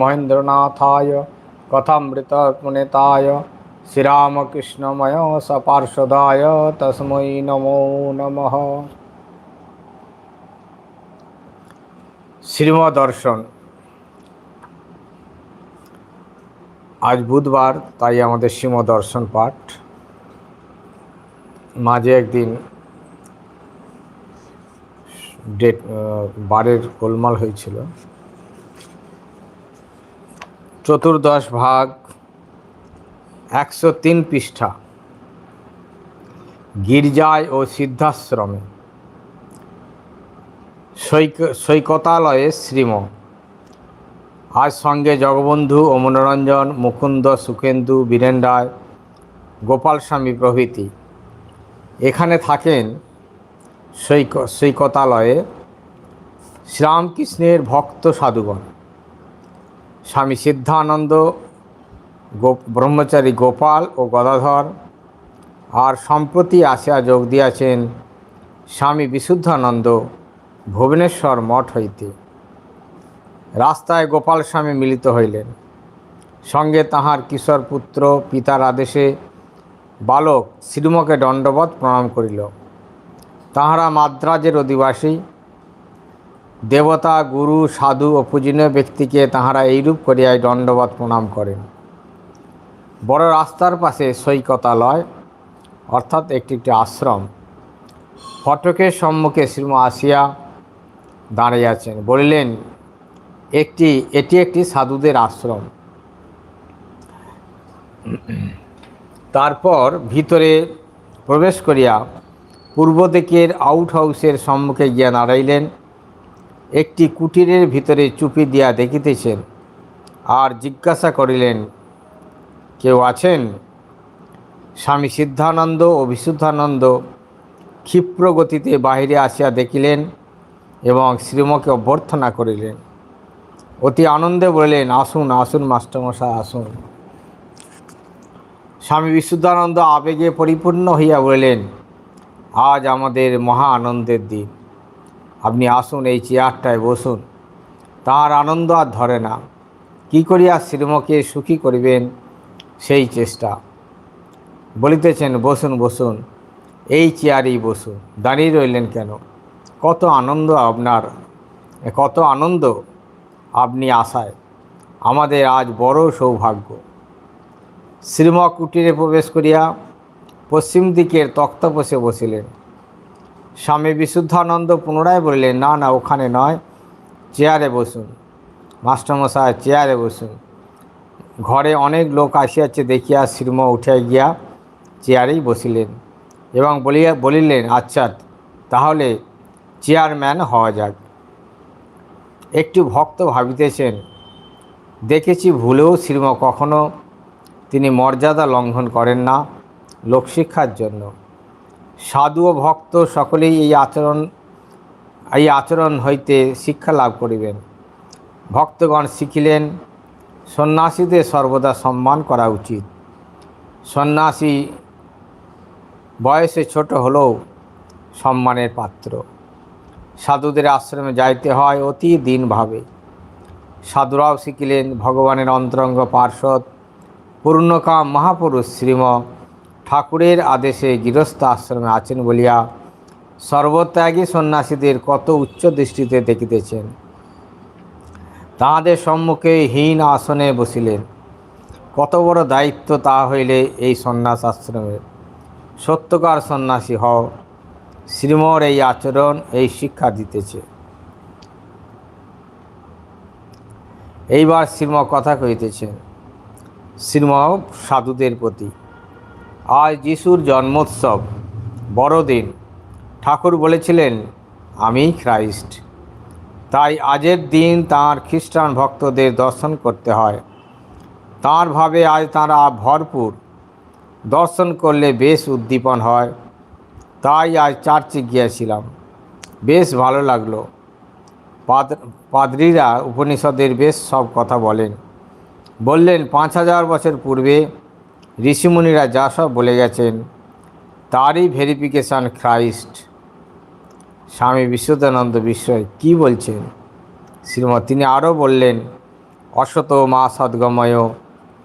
মহেন্দ্রনাথায় কথামৃতপুনেতায় শ্রীরামকৃষ্ণময় সপার্শ্বদায় তস্मै নমো নমঃ। শ্রীমদ দর্শন আজ বুধবার, তাই আমাদের শ্রীমদ দর্শন পাঠ। মাঝে একদিন ডেট বারের গোলমাল হয়েছিল। চতুর্দশ ভাগ একশো তিন পৃষ্ঠা। গির্জায় ও সিদ্ধাশ্রমে। সৈক, সৈকতালয়ে শ্রীম। আজ সঙ্গে জগবন্ধু ও মনোরঞ্জন, মুকুন্দ, সুখেন্দু, বীরেন রায়, গোপাল স্বামী প্রভৃতি। এখানে থাকেন সৈক, সৈকতালয়ে শ্রীরামকৃষ্ণের ভক্ত সাধুগণ। স্বামী সিদ্ধানন্দ ব্রহ্মচারী গোপাল ও গদাধর। আর সম্প্রতি আসিয়া যোগ দিয়াছেন স্বামী বিশুদ্ধানন্দ, ভুবনেশ্বর মঠ হইতে। রাস্তায় গোপাল স্বামী মিলিত হইলেন। সঙ্গে তাহার কিশোর পুত্র পিতার আদেশে বালক শ্রীমকে দণ্ডবৎ প্রণাম করিল। তাহারা মাদ্রাজের অধিবাসী দেবতা, গুরু, সাধু ও পূজনীয় ব্যক্তিকে তাহারা এইরূপ করিয়াই দণ্ডবাদ প্রণাম করেন। বড় রাস্তার পাশে সৈকতালয়, অর্থাৎ একটি একটি আশ্রম, ফটকের সম্মুখে শ্রীম আসিয়া দাঁড়িয়েছেন বলিলেন, একটি, এটি একটি সাধুদের আশ্রম। তারপর ভিতরে প্রবেশ করিয়া পূর্ব দিকের আউট হাউসের সম্মুখে গিয়া দাঁড়াইলেন। একটি কুটিরের ভিতরে চুপি দিয়া দেখিতেছেন। আর জিজ্ঞাসা করিলেন, কেউ আছেন? স্বামী সিদ্ধানন্দ ও বিশুদ্ধানন্দ ক্ষিপ্র গতিতে বাহিরে আসিয়া দেখিলেন এবং শ্রীমকে অভ্যর্থনা করিলেন। অতি আনন্দে বলিলেন, আসুন আসুন, মাস্টারমশাই, আসুন। স্বামী বিশুদ্ধানন্দ আবেগে পরিপূর্ণ হইয়া বলিলেন, আজ আমাদের মহা আনন্দের দিন। আপনি আসুন এই চেয়ারটায় বসুন। তার আনন্দ আর ধরে না। কি করিয়া শ্রীমকে সুখী করিবেন সেই চেষ্টা। বলিতেছেন, বসুন বসুন, এই চেয়ারেই বসুন। দাঁড়িয়ে রইলেন কেন? কত আনন্দ আপনার, কত আনন্দ আপনি আশায়। আমাদের আজ বড় সৌভাগ্য। শ্রীম কুটিরে প্রবেশ করিয়া পশ্চিম দিকের তক্তপোষে বসিলেন। স্বামী বিশুদ্ধানন্দ পুনরায় বলিলেন, না না, ওখানে নয়, চেয়ারে বসুন। মাস্টারমশাই চেয়ারে বসুন। ঘরে অনেক লোক আসিয়াছে, দেখিয়া শ্রীম উঠে গিয়া চেয়ারেই বসিলেন এবং বলিয়া, বলিলেন আচ্ছা তাহলে চেয়ারম্যান হওয়া যাক। একটু ভক্ত ভাবিতেছেন, দেখেছি ভুলেও শ্রীম কখনো তিনি মর্যাদা লঙ্ঘন করেন না লোকশিক্ষার জন্য। সাধু ও ভক্ত সকলেই এই আচরণ এই আচরণ হইতে শিক্ষা লাভ করিবেন। ভক্তগণ শিখিলেন, সন্ন্যাসীদের সর্বদা সম্মান করা উচিত। সন্ন্যাসী বয়সে ছোট হলেও সম্মানের পাত্র। সাধুদের আশ্রমে যাইতে হয় অতি দিনভাবে। সাধুরাও শিখিলেন, ভগবানের অন্তরঙ্গ পার্শ্বদ, পূর্ণকাম মহাপুরুষ শ্রীম ঠাকুরের আদেশে গৃহস্থ আশ্রমে আছেন বলিয়া সর্বত্যাগী সন্ন্যাসীদের কত উচ্চ দৃষ্টিতে দেখিতেছেন। তাহাদের সম্মুখে হীন আসনে বসিলেন। কত বড় দায়িত্ব তা হইলে এই সন্ন্যাস আশ্রমের সত্যকার সন্ন্যাসী হও, শ্রীমর এই আচরণ, এই শিক্ষা দিতেছে। এইবার শ্রীম কথা কহিতেছেন শ্রীম সাধুদের প্রতি। আজ যিশুর জন্মোৎসব, বড়দিন। ঠাকুর বলেছিলেন আমি খ্রাইস্ট। তাই আজের দিন তাঁর খ্রিস্টান ভক্তদের দর্শন করতে হয়। তাঁর ভাবে আজ তাঁরা ভরপুর। দর্শন করলে বেশ উদ্দীপন হয়। তাই আজ চার্চে গিয়েছিলাম। বেশ ভালো লাগল। পাদ, পাদ্রীরা উপনিষদের বেশ সব কথা বলেন। বললেন, পাঁচ হাজার বছর পূর্বে ঋষিমুনিরা যা সব বলে গেছেন, তারই ভেরিফিকেশান খ্রাইস্ট স্বামী বিশ্বদানন্দ বিষয় কি বলছেন? শ্রীমৎ তিনি আরও বললেন অসত মা সদ্গময়,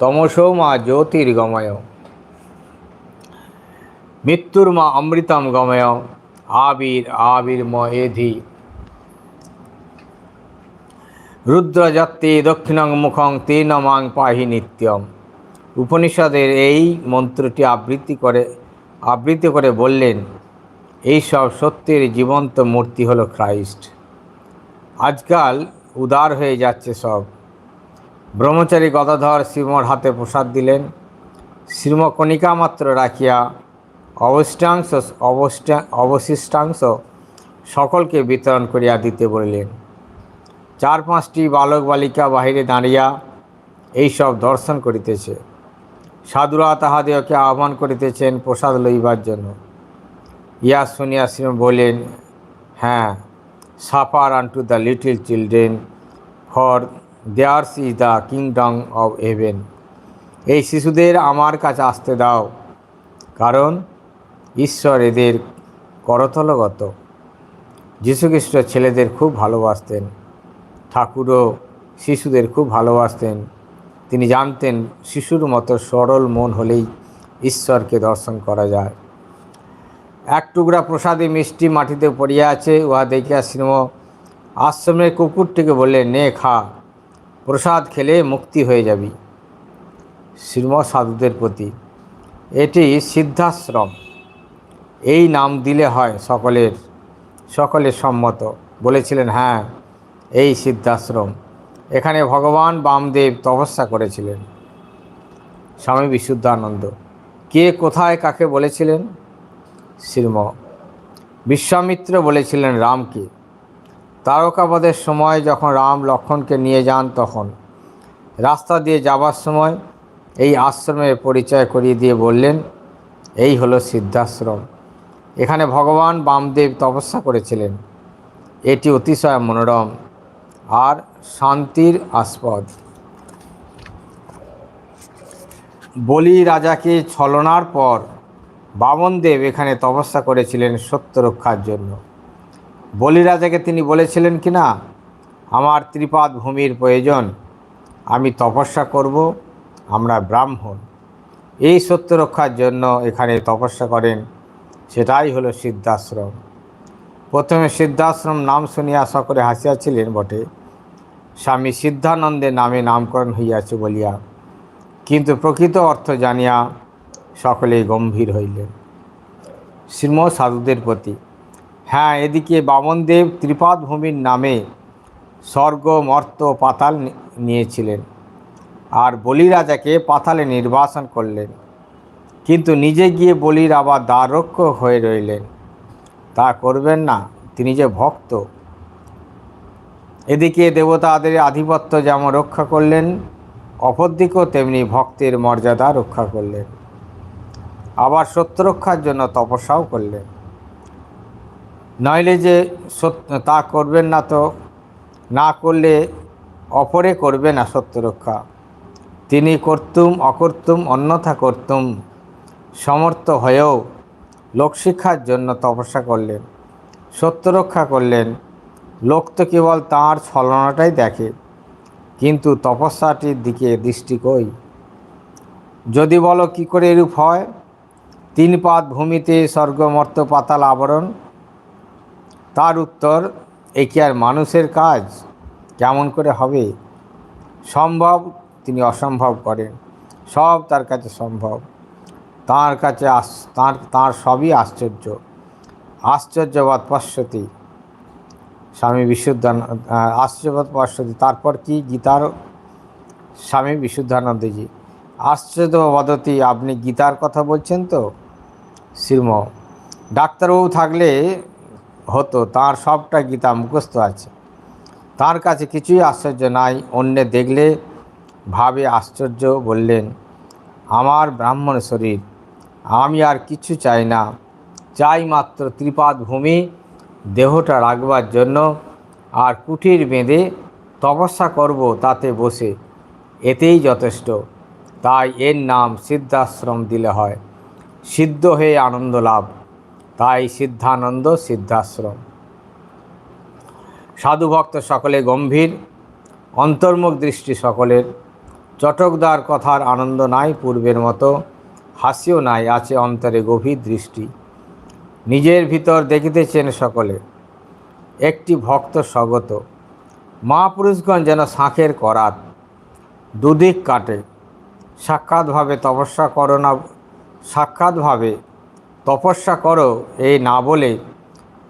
তমস মা জ্যোতির্গময়। মৃত্যুর মা অমৃতম গময়, আবির আবির্ম এধি রুদ্রযাত্রী দক্ষিণং মুখং তেন পাহি নিত্যম। উপনিষদের এই মন্ত্রটি আবৃত্তি করে আবৃত্তি করে বললেন এই সব সত্যের জীবন্ত মূর্তি হলো খ্রাইস্ট। আজকাল উদার হয়ে যাচ্ছে সব। ব্রহ্মচারী গদাধর শ্রীমর হাতে প্রসাদ দিলেন। শ্রীম কণিকা মাত্র রাখিয়া অবশিষ্টাংশ অবশিষ্টা অবশিষ্টাংশ সকলকে বিতরণ করিয়া দিতে বলিলেন। চার পাঁচটি বালক বালিকা বাহিরে দাঁড়িয়া এইসব দর্শন করিতেছে। সাধুরা তাহাদিওকে আহ্বান করিতেছেন প্রসাদ লইবার জন্য। ইয়া শুনিয়া শ্রী বললেন হ্যাঁ suffer unto the little children, for theirs is the kingdom of heaven. এই শিশুদের আমার কাছে আসতে দাও, কারণ ঈশ্বর এদের করতলগত। যীশুখ্রিস্ট ছেলেদের খুব ভালোবাসতেন, ঠাকুরও শিশুদের খুব ভালোবাসতেন। তিনি জানতেন শিশুর মতো সরল মন হলেই ঈশ্বরকে দর্শন করা যায়। এক টুকরা প্রসাদে মিষ্টি মাটিতে পড়িয়া আছে, উহা দেখিয়া শ্রীম আশ্রমের কুকুরটিকে বললেন নে, খা, প্রসাদ খেলে মুক্তি হয়ে যাবি। শ্রীম সাধুদের প্রতি, এটি সিদ্ধাশ্রম, এই নাম দিলে হয় সকলের সকলের সম্মত। বলেছিলেন হ্যাঁ এই সিদ্ধাশ্রম। এখানে ভগবান বামদেব তপস্যা করেছিলেন। স্বামী বিশুদ্ধানন্দ, কে কোথায় কাকে বলেছিলেন? শ্রীম বিশ্বামিত্র বলেছিলেন রামকে। তারকাবধের সময় যখন রাম লক্ষণকে নিয়ে যান তখন রাস্তা দিয়ে যাবার সময় এই আশ্রমের পরিচয় করিয়ে দিয়ে বললেন, এই হলো সিদ্ধাশ্রম। এখানে ভগবান বামদেব তপস্যা করেছিলেন। এটি অতিশয় মনোরম। আর শান্তির আস্পদ। বলি রাজাকে ছলনার পর বামনদেব এখানে তপস্যা করেছিলেন সত্য রক্ষার জন্য। বলি রাজাকে তিনি বলেছিলেন কি না, আমার ত্রিপাদ ভূমির প্রয়োজন, আমি তপস্যা করব, আমরা ব্রাহ্মণ। এই সত্য রক্ষার জন্য এখানে তপস্যা করেন, সেটাই হলো সিদ্ধাশ্রম। প্রথমে সিদ্ধাশ্রম নাম শুনিয়া সকলে হাসিয়াছিলেন বটে। স্বামী সিদ্ধানন্দের নামে নামকরণ হইয়াছে বলিয়া, কিন্তু প্রকৃত অর্থ জানিয়া সকলেই গম্ভীর হইলেন। শ্রীম সাধুদের প্রতি হ্যাঁ এদিকে বামনদেব ত্রিপাদ ভূমির নামে স্বর্গ, মর্ত, পাতাল নিয়েছিলেন। আর বলিরাজাকে পাতালে নির্বাসন করলেন। কিন্তু নিজে গিয়ে বলির আবার দ্বারক্ষ হয়ে রইলেন। তা করবেন না। তিনি যে ভক্ত। এদিকে দেবতাদের আধিপত্য যেমন রক্ষা করলেন, অপরদিকেও তেমনি ভক্তের মর্যাদা রক্ষা করলেন। আবার সত্য রক্ষার জন্য তপস্যাও করলেন। নইলে যে সত্য তা করবেন না তো, না করলে অপরে করবে না সত্য রক্ষা তিনি করতুম, অকর্তুম, অন্যথা করতুম, সমর্থ হয়েও লোকশিক্ষার জন্য তপস্যা করলেন সত্য রক্ষা করলেন। লোক তো কেবল তাঁর ছলনাটাই দেখে, কিন্তু তপস্যাটির দিকে দৃষ্টি কই? যদি বলো কি করে এরূপ হয়? তিন পাদ ভূমিতে স্বর্গমর্ত পাতাল আবরণ। তার উত্তর, এ কি আর মানুষের কাজ? কেমন করে হবে? সম্ভব তিনি অসম্ভব করেন। সব তার কাছে সম্ভব। তার কাছে আস, তার, তাঁর সবই আশ্চর্য। আশ্চর্যবাদ পশ্যতি। স্বামী বিশুদ্ধান আশ্চর্যবাদ পশ্যতি। তারপর কি গীতার? স্বামী বিশুদ্ধানন্দজি, আশ্চর্য বদতি, আপনি গীতার কথা বলছেন তো? শ্রীম, ডাক্তারবাবু থাকলে হতো, তার সবটা গীতা মুখস্থ আছে। তার কাছে কিছুই আশ্চর্য নাই, অন্যে দেখলে ভাবে আশ্চর্য বললেন, আমার ব্রাহ্মণ শরীর আমি আর কিছু চাই না। চাই মাত্র ত্রিপাদ ভূমি, দেহটা রাখবার জন্য, আর কুঠির বেঁধে তপস্যা করব তাতে বসে। এতেই যথেষ্ট। তাই এর নাম সিদ্ধাশ্রম দিলে হয়। সিদ্ধ হয়ে আনন্দ লাভ। তাই সিদ্ধানন্দ সিদ্ধাশ্রম। সাধুভক্ত সকলে গম্ভীর, অন্তর্মুখ দৃষ্টি সকলের। চটকদার কথার আনন্দ নাই পূর্বের মতো। হাসিও নাই, আছে অন্তরে গভীর দৃষ্টি। নিজের ভিতর দেখিতেছেন সকলে। একটি ভক্ত স্বগত। মহাপুরুষগণ যেন শাঁখের করাত। দুদিক কাটে। সাক্ষাৎভাবে তপস্যা করো না, সাক্ষাৎভাবে তপস্যা করো, এই না বলে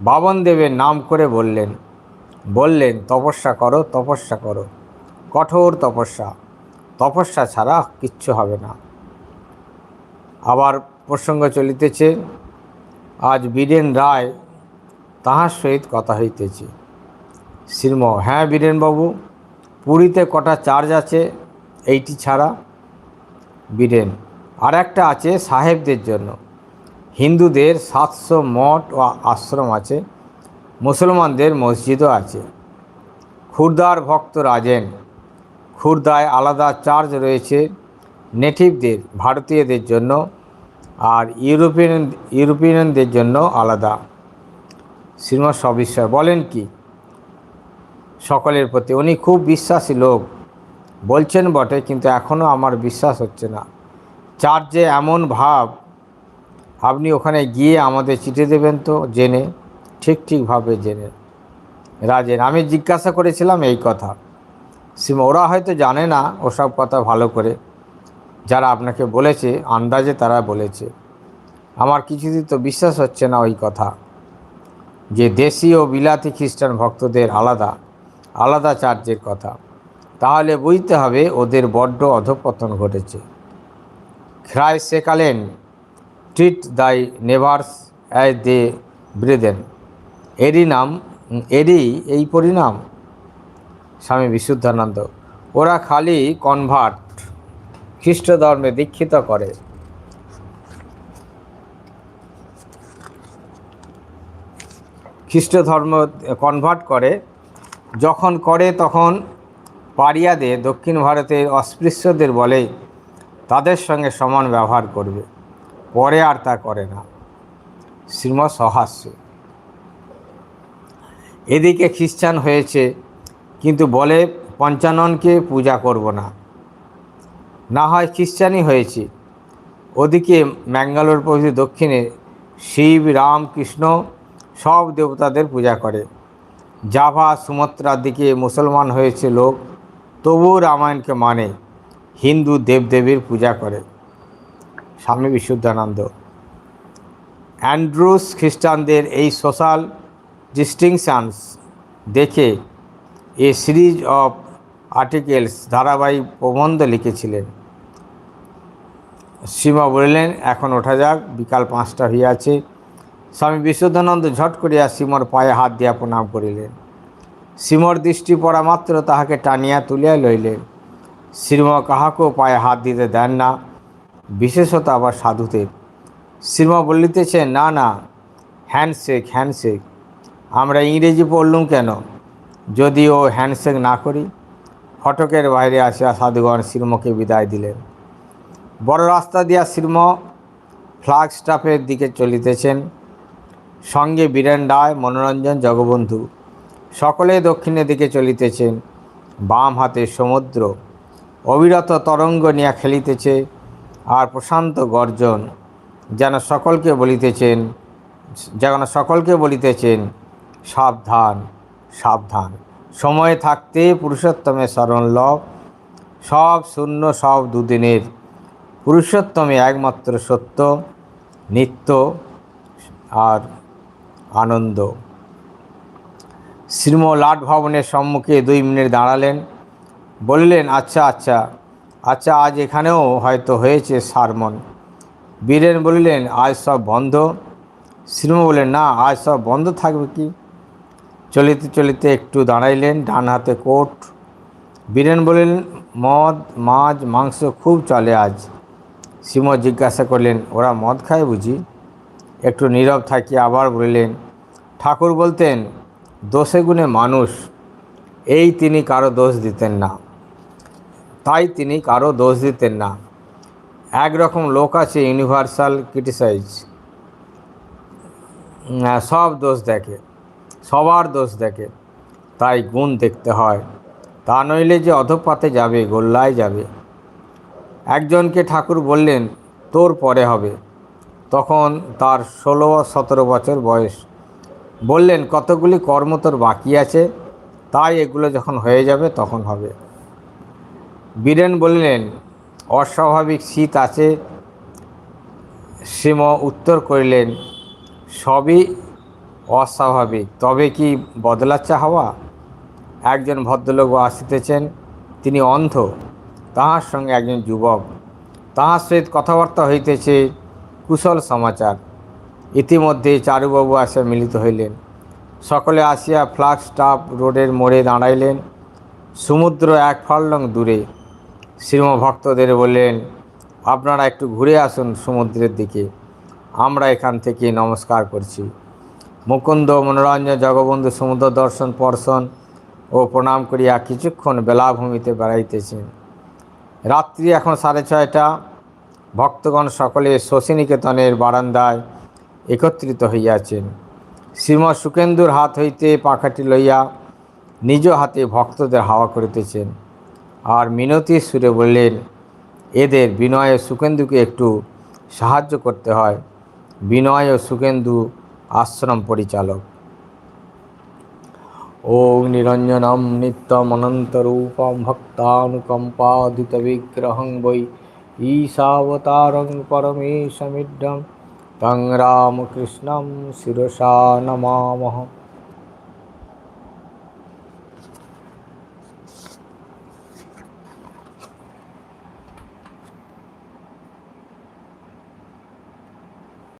বাবন দেবের নাম করে বললেন। বললেন, তপস্যা করো তপস্যা করো। কঠোর তপস্যা। তপস্যা ছাড়া কিচ্ছু হবে না। আবার প্রসঙ্গ চলিতেছে, আজ বীরেন রায় তাহার সহিত কথা হইতেছে। শ্রীম হ্যাঁ বীরেনবাবু, পুরীতে কটা চার্জ আছে, এইটি ছাড়া? বীরেন আর একটা আছে সাহেবদের জন্য। হিন্দুদের সাতশো মঠ ও আশ্রম আছে, মুসলমানদের মসজিদও আছে। খুরদার ভক্ত রাজেন, খুরদায় আলাদা চার্জ রয়েছে। নেটিভদের ভারতীয়দের জন্য আর ইউরোপিয়ান, ইউরোপিয়ানদের জন্য আলাদা। শ্রীমৎ সবিশ্বর বলেন কি, সকলের প্রতি উনি খুব বিশ্বাসী লোক। বলছেন বটে, কিন্তু এখনও আমার বিশ্বাস হচ্ছে না। চার্চে এমন ভাব, আপনি ওখানে গিয়ে আমাদের চিঠি দেবেন তো? জেনে, ঠিক ঠিকভাবে জেনে। রাজেন, আমি জিজ্ঞাসা করেছিলাম এই কথা। সিম ওরা হয়তো জানে না ওসব কথা ভালো করে। যারা আপনাকে বলেছে, আন্দাজে তারা বলেছে। আমার কিছুদিন তো বিশ্বাস হচ্ছে না ওই কথা। যে দেশি ও বিলাতি খ্রিস্টান ভক্তদের আলাদা আলাদা চার্চের কথা। তাহলে বুঝতে হবে ওদের বড্ড অধপতন ঘটেছে। খ্রাই সেকালেন treat thy neighbours as they brethren. এরই নাম, এরই এই পরিণাম? স্বামী বিশুদ্ধানন্দ, ওরা খালি কনভার্ট। খ্রিস্ট ধর্মে দীক্ষিত করে। খ্রিস্ট ধর্ম কনভার্ট করে। যখন করে তখন পারিয়াদের দক্ষিণ ভারতের অস্পৃশ্যদের বলে, তাদের সঙ্গে সমান ব্যবহার করবে। পরে আর তা করে না। শ্রীম সহাস্য এদিকে খ্রিস্টান হয়েছে, কিন্তু বলে, পঞ্চাননকে পূজা করব না। না হয় খ্রিস্টানই হয়েছে। ওদিকে ম্যাঙ্গালোর প্রভৃতি দক্ষিণে শিব, রাম, কৃষ্ণ সব দেবতাদের পূজা করে। জাভা, সুমাত্রার দিকে মুসলমান হয়েছে লোক, তবুও রামায়ণকে মানে হিন্দু দেবদেবীর পূজা করে। স্বামী বিশুদ্ধানন্দ। অ্যান্ড্রুস খ্রিস্টানদের এই সোশ্যাল ডিস্টিংশনস দেখে এ সিরিজ অফ আর্টিকেলস ধারাবাহিক প্রবন্ধ লিখেছিলেন। সীমা বলিলেন, এখন ওঠা যাক, বিকাল পাঁচটা হইয়াছে। স্বামী বিশুদ্ধানন্দ ঝট করিয়া সীমর পায়ে হাত দিয়া প্রণাম করিলেন। সীমর দৃষ্টি পড়া মাত্র তাহাকে টানিয়া তুলিয়া লইলেন। শ্রীম কাহাকেও পায়ে হাত দিতে দেন না, বিশেষত আবার সাধুতে শ্রীম বলিতেছেন না না, হ্যান্ডশেক হ্যান্ডশেক, আমরা ইংরেজি পড়লুম কেন? যদি ও হ্যান্ডশেক না করি ফটকের বাইরে আসিয়া সাধুগণ শ্রীমকে বিদায় দিলেন। বড় রাস্তা দিয়া শ্রীম ফ্লাগ স্টাফের দিকে চলিতেছেন। সঙ্গে বীরেন্ডায় মনোরঞ্জন, জগবন্ধু সকলে দক্ষিণের দিকে চলিতেছেন। বাম হাতে সমুদ্র, অবিরত তরঙ্গ নিয়া খেলিতেছে আর প্রশান্ত গর্জন যেন সকলকে বলিতেছেন, যেন সকলকে বলিতেছেন, সাবধান সাবধান। সময় থাকতে পুরুষোত্তমে স্মরণ লভ সব শূন্য, সব দুদিনের। পুরুষোত্তমে একমাত্র সত্য, নিত্য আর আনন্দ। শ্রীম লাট ভবনের সম্মুখে দুই মিনিট দাঁড়ালেন। বললেন আচ্ছা আচ্ছা আচ্ছা আজ এখানেও হয়তো হয়েছে সারমন। বীরেন বলিলেন, আজ সব বন্ধ। শ্রীম বললেন, না, আজ সব বন্ধ থাকবে কি? চলিতে চলিতে একটু দাঁড়াইলেন, ডান হাতে কোট। বীরেন বললেন, মদ, মাছ, মাংস খুব চলে আজ। শ্রীম জিজ্ঞাসা করলেন, ওরা মদ খায় বুঝি? একটু নীরব থাকি আবার বলিলেন, ঠাকুর বলতেন, দোষে গুণে মানুষ, এই তিনি কারও দোষ দিতেন না। তাই তিনি কারও দোষ দিতেন না। একরকম লোক আছে ইউনিভার্সাল ক্রিটিসাইজ সব দোষ দেখে। সবার দোষ দেখে, তাই গুণ দেখতে হয়। তা নইলে যে অধপাতে যাবে, গোল্লায় যাবে। একজনকে ঠাকুর বললেন, তোর পরে হবে। তখন তার ষোলো সতেরো বছর বয়স। বললেন, কতগুলি কর্ম তোর বাকি আছে? তাই এগুলো যখন হয়ে যাবে, তখন হবে। বীরেন বললেন, অস্বাভাবিক শীত আছে। শ্রীম উত্তর করিলেন, সবই অস্বাভাবিক। তবে কি বদলাচ্ছে হাওয়া? একজন ভদ্রলোক আসিতেছেন, তিনি অন্ধ। তাহার সঙ্গে একজন যুবক। তাহার সহিত কথাবার্তা হইতেছে কুশল সমাচার। ইতিমধ্যে চারুবাবু আসিয়া মিলিত হইলেন। সকলে আসিয়া ফ্লাগ স্টাফ রোডের মোড়ে দাঁড়াইলেন। সমুদ্র এক ফার্লং দূরে। শ্রীম ভক্তদের বললেন, আপনারা একটু ঘুরে আসুন সমুদ্রের দিকে। আমরা এখান থেকে নমস্কার করছি। মুকুন্দ, মনোরঞ্জন, জগবন্ধু, সমুদ্র দর্শন, পর্শন ও প্রণাম করিয়া কিছুক্ষণ বেলাভূমিতে বেড়াইতেছেন। রাত্রি এখন সাড়ে ছয়টা। ভক্তগণ সকলে শশীনিকেতনের বারান্দায় একত্রিত হইয়াছেন। শ্রীমৎ সুকেন্দুর হাত হইতে পাখাটি লইয়া নিজ হাতে ভক্তদের হাওয়া করিতেছেন। আর মিনতি সুরে বললেন, এদের বিনয় ও সুকেন্দুকে একটু সাহায্য করতে হয়। বিনয় ও সুকেন্দু আশ্রম পরিচালক। ওং নিরঞ্জনম নিত্যমনন্তরূপম ভক্তানুকম্পাদিতবিগ্রহং বৈ ঈশাবতারং পরমেশমিড্ডম তং রামকৃষ্ণম শিরসা নমামহ